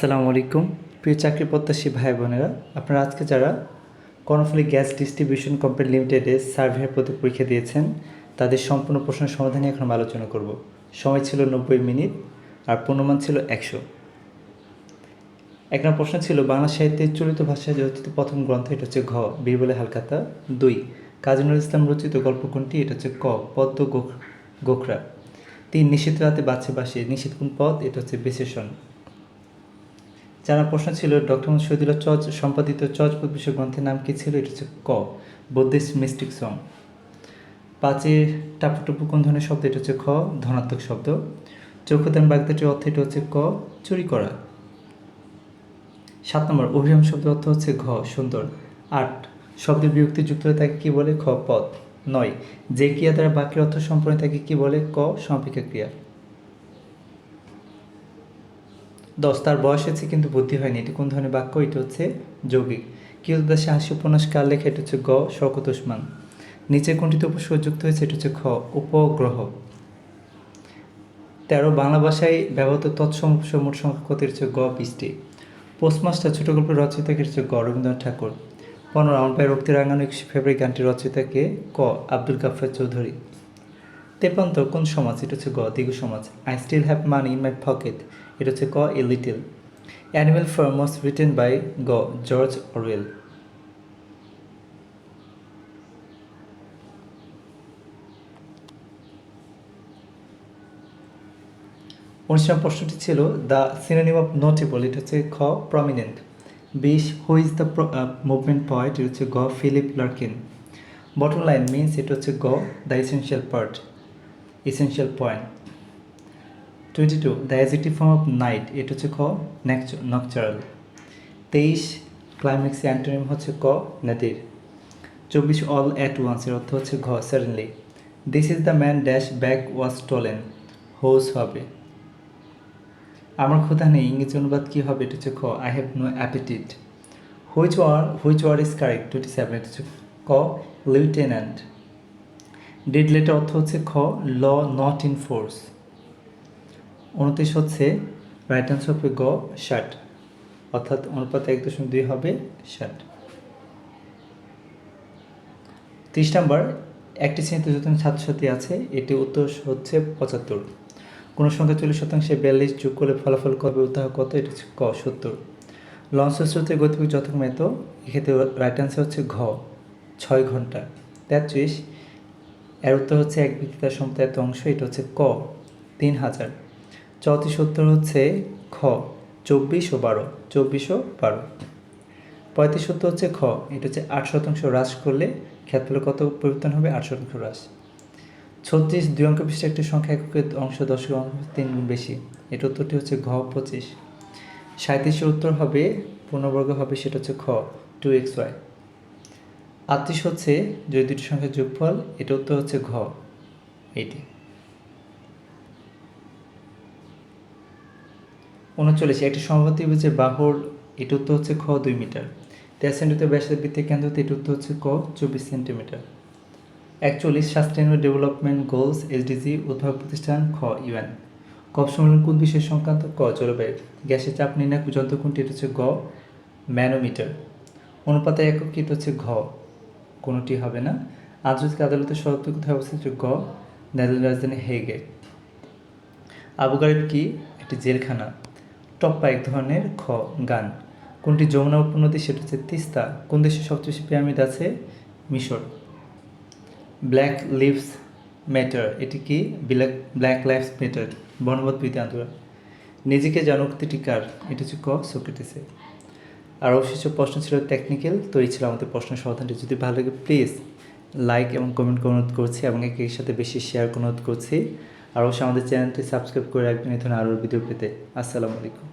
আসসালামু আলাইকুম। প্রিয় চাকরি প্রত্যাশী ভাই বোনেরা, আপনারা আজকে যারা কর্ণফুলী গ্যাস ডিস্ট্রিবিউশন কোম্পানি লিমিটেডে সার্ভের প্রতি পরীক্ষা দিয়েছেন, তাদের সম্পূর্ণ প্রশ্নের সমাধানে এখন আলোচনা করব। সময় ছিল নব্বই মিনিট, আর পূর্ণমান ছিল একশো। এক নম্বর প্রশ্ন ছিল, বাংলা সাহিত্যের চলিত ভাষায় রচিত প্রথম গ্রন্থ এটা হচ্ছে ঘ, বীরবলে হালকাতা দুই। কাজী ইসলাম রচিত গল্প কোনটি? এটা হচ্ছে ক, পদ্ম গোখ- গোখরা। তিন, নিষিদ্ধ রাতে বাচ্চা বাসে, নিষিদ্ধ কোন পদ? এটা হচ্ছে বিশেষণ যারা প্রশ্ন ছিল, ডক্টর মোহাম্মদ শহীদুল্লাহ চজ সম্পাদিত চজ বিষয় গ্রন্থের নাম কি ছিল? এটা হচ্ছে ক, বুদ্ধিস্ট মিস্টিক সং। পাঁচের টাপুটুপু কোন ধরনের শব্দ? এটা হচ্ছে খ, ধনাত্মক শব্দ। চক্ষুদান বাগদাটির অর্থ এটা হচ্ছে ক, চুরি করা। সাত নম্বর অভিরাম শব্দের অর্থ হচ্ছে ঘ, সুন্দর। আট শব্দের বিভক্তি যুক্ত হয়ে তাকে কী বলে? খ পদ নয়, যে ক্রিয়া দ্বারা বাক্যের অর্থ সম্পূর্ণ তাকে কী বলে? ক সমাপিকা ক্রিয়া। দশ, তার বয়স হয়েছে কিন্তু বুদ্ধি হয়নি। এটি কোন ধরনের বাক্য? এটা হচ্ছে যৌগিক। কিয়দাসে হাসি উপন্যাস কার লেখা? এটা হচ্ছে গ, শওকত ওসমান। নিচে কোনটিতে উপসর্গ যুক্ত হয়েছে? এটা হচ্ছে খ, উপগ্রহ। তেরো, বাংলা ভাষায় ব্যবহৃত তৎসম মোট সংখ্যা কত? হচ্ছে গ বিশটি পোস্টমাস্টার ছোট গল্পের রচয়িতা হচ্ছে গ, রবীন্দ্রনাথ ঠাকুর। পনেরো আমার রাঙানো একুশে ফেব্রুয়ারি গানটির রচয়িতাকে ক? আব্দুল গাফার চৌধুরী। তেপান্ত, কোন সমাজ? এটা হচ্ছে গ দিগু সমাজ। I still have money in my pocket এটা হচ্ছে ক a little animal farm was written by গ জর্জ অরওয়েল অনুষ্ঠান প্রশ্নটি ছিল দ্য সিনোনিম অফ নোটেবল। এটা হচ্ছে খ প্রমিনেন্ট বিশ who is the movement point এটা হচ্ছে গ Philip Larkin bottom line means এটা হচ্ছে গ the essential part essential point twenty two the adjective form of night এটা হচ্ছে খ নকচারাল তেইশ ক্লাইম্যাক্স অ্যান্টোনিম হচ্ছে ক নাদির চব্বিশ অল অ্যাট ওয়ান্স এর অর্থ হচ্ছে ঘ suddenly this is the man dash back was stolen whose হবে। আমার ক্ষুধা নেই, ইংরেজি অনুবাদ কী হবে? এটা হচ্ছে খ I have no appetite which war which war is correct twenty seven এটা হচ্ছে ক লিউটেন্যান্ট ডেড লেটার অর্থ হচ্ছে খ, ল নট ইন ফোর্স উনত্রিশ হচ্ছে রাইট আনসার হবে গ ষাট অর্থাৎ অনুপাত এক দশমিক দুই হবে ষাট ত্রিশ নাম্বার, একটি শ্রেণীতে যতজন ছাত্রছাত্রী আছে এটি উত্তর হচ্ছে পঁচাত্তর। কোনো সংখ্যা চল্লিশ শতাংশে বিয়াল্লিশ যোগ করলে ফলাফল কবে উত্তর হয় কত, এটা হচ্ছে ক, সত্তর। লঞ্চ স্রোতের গতিবেগ যতক্ষণ এত, এক্ষেত্রে রাইট আনসার হচ্ছে ঘ, ছয় ঘণ্টা। তেত্রিশ এর উত্তর হচ্ছে এক ব্যক্তি তার সমতা এত অংশ, এটা হচ্ছে ক, তিন হাজার। চৌত্রিশ উত্তর হচ্ছে খ, চব্বিশ ও বারো, চব্বিশ ও বারো। পঁয়ত্রিশ উত্তর হচ্ছে খ, এটা হচ্ছে আট শতাংশ হ্রাস করলে ক্ষেত্রফলে কত পরিবর্তন হবে? আট শতাংশ হ্রাস। ছত্রিশ, দুই অঙ্ক বিশিষ্ট একটি সংখ্যা এককের অংশ দশক অংশ তিন গুণ বেশি এটা উত্তরটি হচ্ছে ঘ, পঁচিশ। সাঁত্রিশের উত্তর হবে, পূর্ণবর্গ হবে, সেটা হচ্ছে খ টু এক্স ওয়াই আটত্রিশ হচ্ছে যদি দুটি সংখ্যার যোগফল এটা উত্তর হচ্ছে ঘ। এইটি। উনচল্লিশ, একটি সমবাদ ত্রিভুজের বাহুর এটা উত্তর হচ্ছে খ দুই মিটার। তেরো সেন্টিমিটার ব্যাসের বৃত্তের কেন্দ্রতে এটা উত্তর হচ্ছে ক চব্বিশ সেন্টিমিটার। একচল্লিশ সাস্টেনেবল ডেভেলপমেন্ট গোলস, এসডিজি, উদ্ভাবক প্রতিষ্ঠান, খ, ইউএন। কপ সম্মেলন কোন বিষয় সংক্রান্ত? ক, জলবায়ু। গ্যাসের চাপ নির্ণয় যন্ত্র কোনটি? এটা হচ্ছে গ ম্যানোমিটার। অনুপাতে একক এটা হচ্ছে ঘ। কোনোটি হবে না। আন্তর্জাতিক আদালতের সদর কোথায় অবস্থিত গ। নেদারল্যান্ড রাজধানী হেগে। আবু গারিব কি? একটি জেলখানা। টপ্পা এক ধরনের খ, গান। কোনটি যমুনা উপনদী? সেটা হচ্ছে তিস্তা। কোন দেশে সবচেয়ে বেশি পিরামিড আছে? মিশর। Black lives matter. এটি কি? Black black lives matter. বর্ণবোধ প্রীতি আন্দোলন। নিজেকে জানুক্তিটি কার? এটা হচ্ছে ক সোক্রেটিসে আর সব প্রশ্ন ছিল টেকনিক্যাল তো এই ছিল আমাদের প্রশ্ন সমাধানটি। যদি ভালো লাগে প্লিজ লাইক এবং কমেন্ট অনুরোধ করছি, এবং একের সাথে বেশি শেয়ার অনুরোধ করছি। আর অবশ্যই আমাদের চ্যানেলটি সাবস্ক্রাইব করে রাখবেন এখানে আরও ভিডিও পেতে। আসসালামু আলাইকুম।